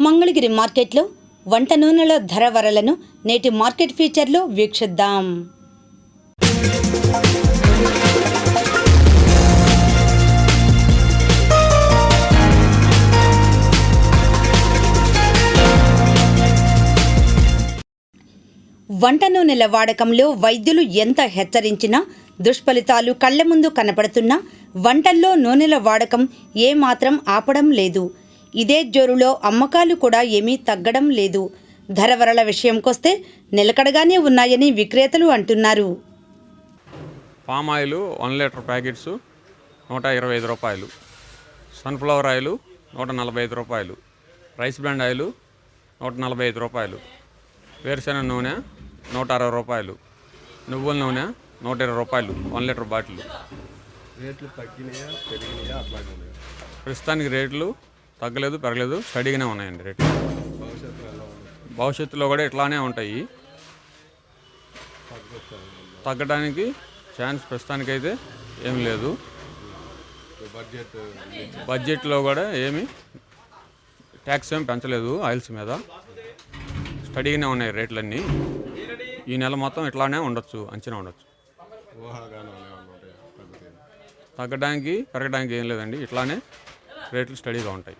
మంగళగిరి మార్కెట్లో వంట నూనెల ధర వరలను నేటి మార్కెట్ ఫీచర్లో వీక్షిద్దాం. వంట నూనెల వాడకంలో వైద్యులు ఎంత హెచ్చరించినా దుష్ఫలితాలు కళ్ళ ముందు కనపడుతున్నా వంటల్లో నూనెల వాడకం ఏమాత్రం ఆపడం లేదు. ఇదే జోరులో అమ్మకాలు కూడా ఏమీ తగ్గడం లేదు. ధరవరల విషయంకొస్తే నిలకడగానే ఉన్నాయని విక్రేతలు అంటున్నారు. Palm oil one litre packets నూట ఇరవై ఐదు రూపాయలు. సన్ఫ్లవర్ ఆయిల్ నూట నలభై ఐదు రూపాయలు. రైస్ బ్రాండ్ ఆయిల్ నూట నలభై ఐదు రూపాయలు. వేరుశెనగ నూనె నూట అరవై రూపాయలు. నువ్వుల నూనె నూట ఇరవై రూపాయలు వన్ లీటర్ బాటిల్. రేట్లు తగ్గినాయా పెరిగినాయా ప్రస్తుతానికి రేట్లు తగ్గలేదు పెరగలేదు స్టడీగానే ఉన్నాయండి రేట్లు. భవిష్యత్తులో కూడా ఇట్లానే ఉంటాయి. తగ్గడానికి ఛాన్స్ ప్రస్తుతానికైతే ఏం లేదు. బడ్జెట్ బడ్జెట్లో కూడా ఏమి ట్యాక్స్ ఏమి పెంచలేదు ఆయిల్స్ మీద. స్టడీగానే ఉన్నాయి రేట్లన్నీ. ఈ నెల మొత్తం ఇట్లానే ఉండొచ్చు అంచనా ఉండొచ్చు. తగ్గడానికి పెరగడానికి ఏం లేదండి ఇట్లానే రేట్లు స్టడీగా ఉంటాయి.